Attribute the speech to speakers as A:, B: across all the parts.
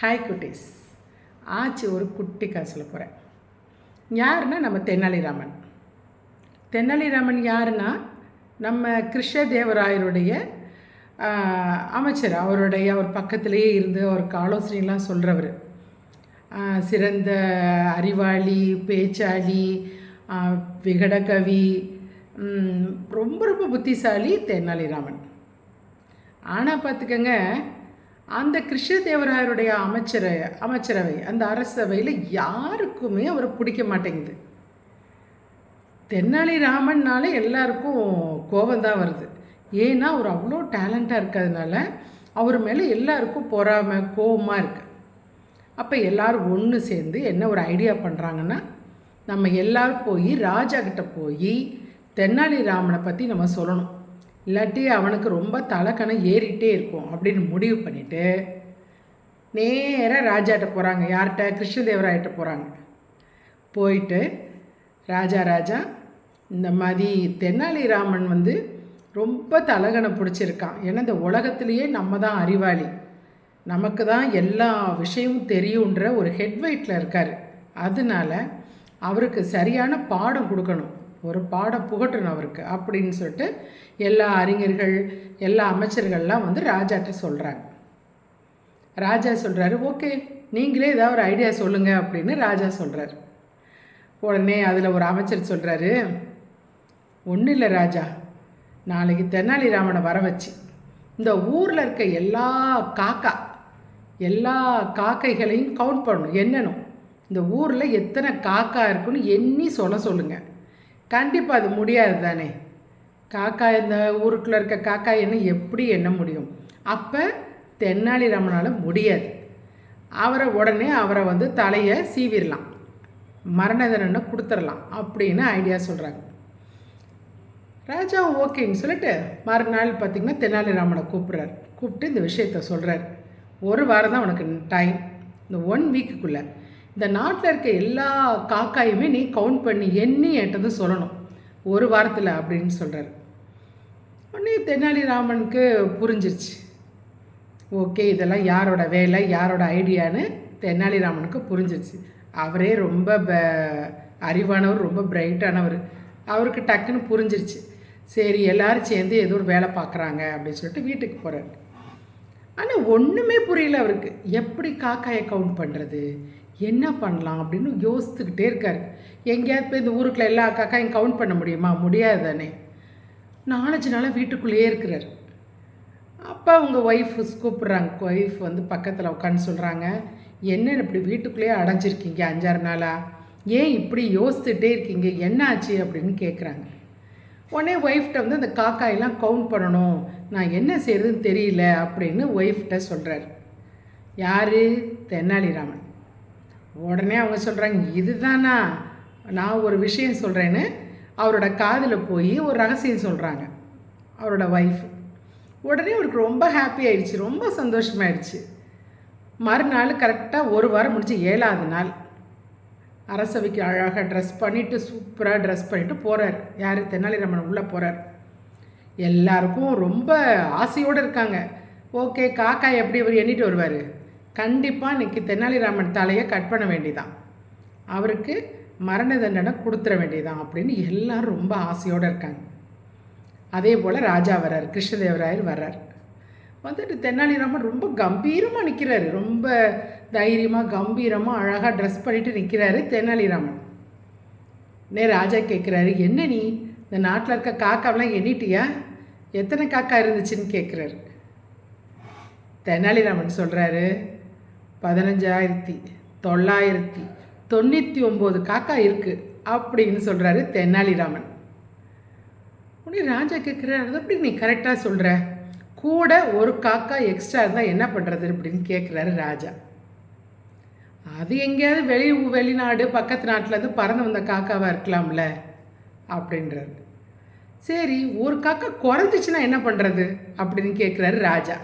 A: Hi குட்டீஸ். ஆச்சு ஒரு குட்டி கதை சொல்ல போகிறேன் யாருன்னா நம்ம தென்னாலிராமன். தென்னாலிராமன் யாருன்னா நம்ம கிருஷ்ணதேவராயருடைய அமைச்சர். அவருடைய அவர் பக்கத்திலேயே இருந்து அவருக்கு ஆலோசனைலாம் சொல்கிறவர் சிறந்த அறிவாளி பேச்சாளி விகடகவி ரொம்ப ரொம்ப புத்திசாலி தென்னாலிராமன். ஆனால் பார்த்துக்கங்க அந்த கிருஷ்ணதேவராயருடைய அமைச்சரை அமைச்சரவை அந்த அரசவையில் யாருக்குமே அவரை பிடிக்க மாட்டேங்குது. தென்னாலிராமன்னாலே எல்லாருக்கும் கோபந்தான் வருது. ஏன்னா அவர் அவ்வளோ டேலண்ட்டாக இருக்கிறதுனால அவர் மேலே எல்லாருக்கும் பொறாமை கோபமாக இருக்குது அப்போ எல்லோரும் ஒன்று சேர்ந்து என்ன ஒரு ஐடியா பண்ணுறாங்கன்னா நம்ம எல்லோரும் போய் ராஜா கிட்ட போய் தென்னாலிராமனை பற்றி நம்ம சொல்லணும். இல்லாட்டி அவனுக்கு ரொம்ப தலைக்கணம் ஏறிட்டே இருக்கும் அப்படின்னு முடிவு பண்ணிவிட்டு நேராக ராஜாட்ட போகிறாங்க யார்கிட்ட? கிருஷ்ணதேவராயிட்ட போகிறாங்க போயிட்டு ராஜா ராஜா இந்த மாதிரி தென்னாலிராமன் வந்து ரொம்ப தலகனை பிடிச்சிருக்கான். ஏன்னா இந்த உலகத்திலேயே நம்ம தான் அறிவாளி. நமக்கு தான் எல்லா விஷயமும் தெரியுன்ற ஒரு ஹெட்வைட்டில் இருக்கார். அதனால அவருக்கு சரியான பாடம் கொடுக்கணும். ஒரு பாடம் புகட்டணும் அவருக்கு அப்படின்னு சொல்லிட்டு எல்லா அறிஞர்கள் எல்லா அமைச்சர்கள்லாம் வந்து ராஜாட்ட சொல்கிறாங்க ராஜா சொல்கிறாரு ஓகே நீங்களே ஏதாவது ஒரு ஐடியா சொல்லுங்கள் அப்படின்னு ராஜா சொல்கிறார் உடனே அதில் ஒரு அமைச்சர் சொல்கிறாரு ஒன்றும் இல்லை ராஜா நாளைக்கு தெனாலிராமனை வர வச்சு இந்த ஊரில் இருக்க எல்லா காக்கா எல்லா காக்கைகளையும் கவுண்ட் பண்ணணும் என்னணும் இந்த ஊரில் எத்தனை காக்கா இருக்குன்னு எண்ணி சொல்ல சொல்லுங்கள் கண்டிப்பாக அது முடியாது தானே காக்கா இந்த ஊருக்குள்ளே இருக்க காக்கா என்ன எப்படி எண்ண முடியும்? அப்போ தென்னாலிராமனால் முடியாது. அவரை உடனே அவரை வந்து தலையை சீவிடலாம் மரண தண்டனை கொடுத்துடலாம் அப்படின்னு ஐடியா சொல்கிறாங்க ராஜா ஓகேன்னு சொல்லிட்டு மறுநாள் பார்த்திங்கன்னா தெனாலிராமனை கூப்பிட்றாரு. கூப்பிட்டு இந்த விஷயத்த சொல்கிறார் ஒரு வாரம் தான் உனக்கு டைம் இந்த ஒன் வீக்குக்குள்ளே இந்த நாட்டில் இருக்க எல்லா காக்காயுமே நீ கவுண்ட் பண்ணி எண்ணி என்கிட்ட சொல்லணும். ஒரு வாரத்தில் அப்படின்னு சொல்கிறார் உடனே தெனாலிராமனுக்கு புரிஞ்சிருச்சு. ஓகே இதெல்லாம் யாரோட வேலை யாரோட ஐடியான்னு தெனாலிராமனுக்கு புரிஞ்சிருச்சு. அவரே ரொம்ப ப அறிவானவர் ரொம்ப பிரைட்டானவர். அவருக்கு டக்குன்னு புரிஞ்சிருச்சு. சரி எல்லோரும் சேர்ந்து ஏதோ ஒரு வேலை பார்க்குறாங்க அப்படின்னு சொல்லிட்டு வீட்டுக்கு போகிறார் ஆனால் ஒன்றுமே புரியல அவருக்கு. எப்படி காக்காயை கவுண்ட் பண்ணுறது என்ன பண்ணலாம் அப்படின்னு யோசித்துக்கிட்டே இருக்கார். எங்கேயாவது போய் இந்த ஊருக்குள்ள எல்லா காக்காயும் கவுண்ட் பண்ண முடியுமா? முடியாது தானே நாலஞ்சு நாளாக வீட்டுக்குள்ளேயே இருக்கிறார். அப்போ அவங்க ஒய்ஃப் கூப்பிட்றாங்க. ஒய்ஃப் வந்து பக்கத்தில் உட்காந்து சொல்கிறாங்க என்ன இப்படி வீட்டுக்குள்ளேயே அடைஞ்சிருக்கீங்க அஞ்சாறு நாளாக ஏன் இப்படி யோசித்துட்டே இருக்கீங்க? என்ன ஆச்சு? அப்படின்னு கேட்குறாங்க உடனே ஒய்ஃப்ட்ட வந்து அந்த காக்காயெல்லாம் கவுண்ட் பண்ணணும். நான் என்ன செய்யறதுன்னு தெரியல அப்படின்னு ஒய்ஃப்ட்ட சொல்கிறாரு யார்? தென்னாலிராமன். உடனே அவங்க சொல்கிறாங்க இதுதானா? நான் ஒரு விஷயம் சொல்கிறேன்னு அவரோட காதில் போய் ஒரு ரகசியம் சொல்கிறாங்க அவரோட ஒய்ஃப் உடனே அவருக்கு ரொம்ப ஹாப்பி ஆயிடுச்சு ரொம்ப சந்தோஷமாயிடுச்சு. மறுநாள் கரெக்டாக ஒரு வாரம் முடிச்சு ஏழாவது நாள். அரசவைக்கு அழகாக ட்ரெஸ் பண்ணிவிட்டு சூப்பராக ட்ரெஸ் பண்ணிவிட்டு போகிறார் யார்? தெனாலிராமன் உள்ளே போகிறார் எல்லாருக்கும் ரொம்ப ஆசையோடு இருக்காங்க. ஓகே காக்கா எப்படி அவர் எண்ணிட்டு வருவார்? கண்டிப்பாக இன்னைக்கு தெனாலிராமன் தலையை கட் பண்ண வேண்டியதான் அவருக்கு மரண தண்டனை கொடுத்துட வேண்டியதான் அப்படின்னு எல்லாரும் ரொம்ப ஆசையோடு இருக்காங்க. அதே போல் ராஜா வர்றார் கிருஷ்ணதேவராயர் வர்றார். வந்துட்டு தெனாலிராமன் ரொம்ப கம்பீரமாக நிற்கிறாரு ரொம்ப தைரியமாக கம்பீரமாக அழகாக ட்ரெஸ் பண்ணிட்டு நிற்கிறாரு தென்னாலிராமன் நே ராஜா கேட்குறாரு என்ன நீ? இந்த நாட்டில் இருக்க காக்காவெலாம் எண்ணிட்டியா? எத்தனை காக்கா இருந்துச்சுன்னு கேட்குறாரு தெனாலிராமன் சொல்கிறாரு பதினஞ்சாயிரத்தி தொள்ளாயிரத்தி தொண்ணூற்றி ஒம்பது காக்கா இருக்குது அப்படின்னு சொல்கிறாரு தெனாலிராமன் உடனே ராஜா கேட்குறாரு அது எப்படி நீ கரெக்டாக சொல்கிற கூட ஒரு காக்கா எக்ஸ்ட்ரா இருந்தால் என்ன பண்ணுறது அப்படின்னு கேட்குறாரு ராஜா. அது எங்கேயாவது வெளி வெளிநாடு பக்கத்து நாட்டிலேருந்து பறந்து வந்த காக்காவாக இருக்கலாம்ல அப்படின்றாரு. சரி ஒரு காக்கா குறைஞ்சிச்சுன்னா என்ன பண்ணுறது அப்படின்னு கேட்குறாரு ராஜா.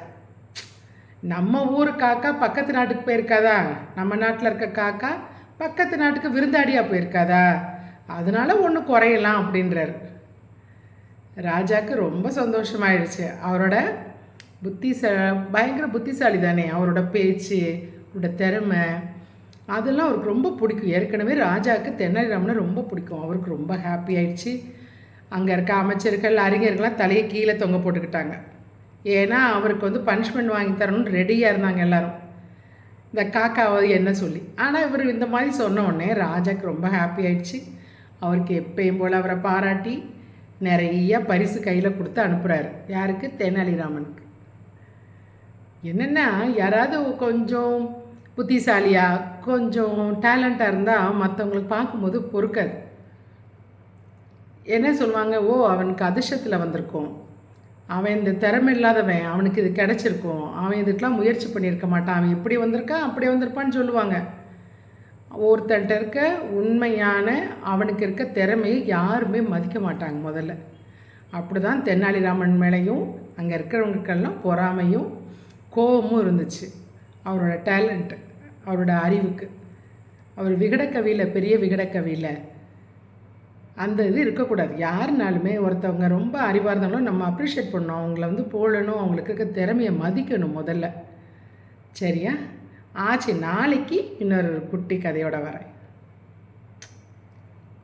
A: நம்ம ஊர் காக்கா பக்கத்து நாட்டுக்கு போயிருக்காதா? நம்ம நாட்டில் இருக்க காக்கா பக்கத்து நாட்டுக்கு விருந்தாடியாக போயிருக்காதா? அதனால ஒன்று குறையலாம் அப்படின்றாரு. ராஜாவுக்கு ரொம்ப சந்தோஷமாயிடுச்சு. அவரோட புத்திசா பயங்கர புத்திசாலி தானே அவரோட பேச்சு அவரோட திறமை அதெல்லாம் அவருக்கு ரொம்ப பிடிக்கும். ஏற்கனவே ராஜாவுக்கு தென்னாலிராமனை ரொம்ப பிடிக்கும். அவருக்கு ரொம்ப ஹாப்பி ஆயிடுச்சு. அங்கே இருக்க அமைச்சர்கள் அறிஞர்கள்லாம் தலையை கீழே தொங்க போட்டுக்கிட்டாங்க. ஏன்னா அவருக்கு வந்து பனிஷ்மெண்ட் வாங்கி தரணும்னு ரெடியாக இருந்தாங்க எல்லாரும். இந்த காக்காவது என்ன சொல்லி. ஆனால் இவர் இந்த மாதிரி சொன்ன உடனே ராஜாக்கு ரொம்ப ஹாப்பி ஆயிடுச்சு. அவருக்கு எப்பயும் போல் அவரை பாராட்டி நிறைய பரிசு கையில் கொடுத்து அனுப்புகிறாரு யாருக்கு? தெனாலிராமனுக்கு. என்னென்னா யாராவது கொஞ்சம் புத்திசாலியாக கொஞ்சம் டேலண்ட்டாக இருந்தால் மற்றவங்களுக்கு பார்க்கும்போது பொறுக்காது. என்ன சொல்லுவாங்க? ஓ அவனுக்கு அதிர்ஷ்டத்தில் வந்திருக்கும். அவன் இந்த திறமை இல்லாதவன் அவனுக்கு இது கிடச்சிருக்கும். அவன் இதுக்கெலாம் முயற்சி பண்ணியிருக்க மாட்டான். அவன் இப்படி வந்திருக்கான் அப்படி வந்திருப்பான்னு சொல்லுவாங்க. ஒருத்தன்ட்ட இருக்க உண்மையான அவனுக்கு இருக்க திறமையை யாருமே மதிக்க மாட்டாங்க முதல்ல. அப்படி தான் தென்னாலிராமன் மேலேயும் அங்கே இருக்கிறவங்களுக்கெல்லாம் பொறாமையும் கோபமும் இருந்துச்சு. அவரோட டேலண்ட்டு அவரோட அறிவுக்கு. அவர் விகடக்கவியில் பெரிய விகடக்கவியில் அந்த இது இருக்கக்கூடாது. யாருனாலுமே ஒருத்தவங்க ரொம்ப அறிவாக இருந்தாலும் நம்ம அப்ரிஷியேட் பண்ணணும். அவங்கள வந்து போடணும். அவங்களுக்கு இருக்க திறமையை மதிக்கணும் முதல்ல. சரியா? ஆச்சு. நாளைக்கு இன்னொரு குட்டி கதையோட வரேன்.